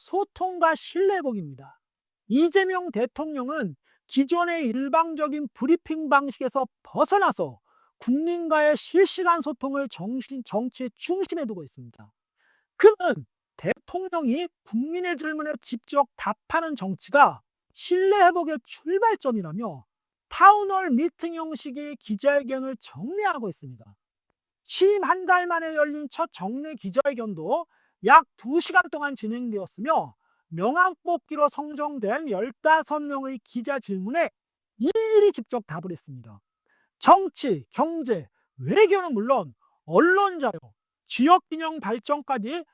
소통과 신뢰 회복입니다. 이재명 대통령은 기존의 일방적인 브리핑 방식에서 벗어나서 국민과의 실시간 소통을 정신, 정치의 중심에 두고 있습니다. 그는 대통령이 국민의 질문에 직접 답하는 정치가 신뢰 회복의 출발점이라며 타운홀 미팅 형식의 기자회견을 정리하고 있습니다. 취임 한 달 만에 열린 첫 정례 기자회견도 약 2시간 동안 진행되었으며 명함 뽑기로 선정된 15명의 기자 질문에 일일이 직접 답을 했습니다. 정치, 경제, 외교는 물론 언론 자유, 지역 균형 발전까지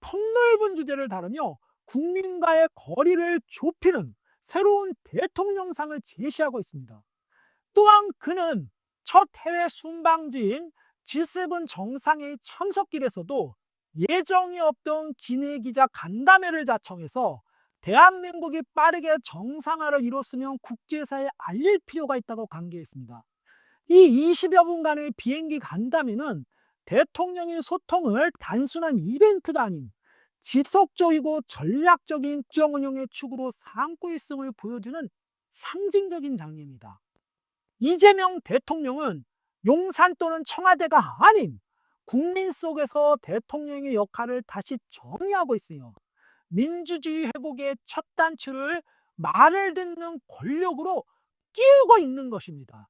폭넓은 주제를 다루며 국민과의 거리를 좁히는 새로운 대통령상을 제시하고 있습니다. 또한 그는 첫 해외 순방지인 G7 정상회의 참석길에서도 예정이 없던 기내 기자 간담회를 자청해서 대한민국이 빠르게 정상화를 이뤘으면 국제사회에 알릴 필요가 있다고 강조했습니다. 이 20여 분간의 비행기 간담회는 대통령의 소통을 단순한 이벤트가 아닌 지속적이고 전략적인 국정 운영의 축으로 삼고 있음을 보여주는 상징적인 장면입니다. 이재명 대통령은 용산 또는 청와대가 아닌 국민 속에서 대통령의 역할을 다시 정의하고 있으며 민주주의 회복의 첫 단추를 말을 듣는 권력으로 끼우고 있는 것입니다.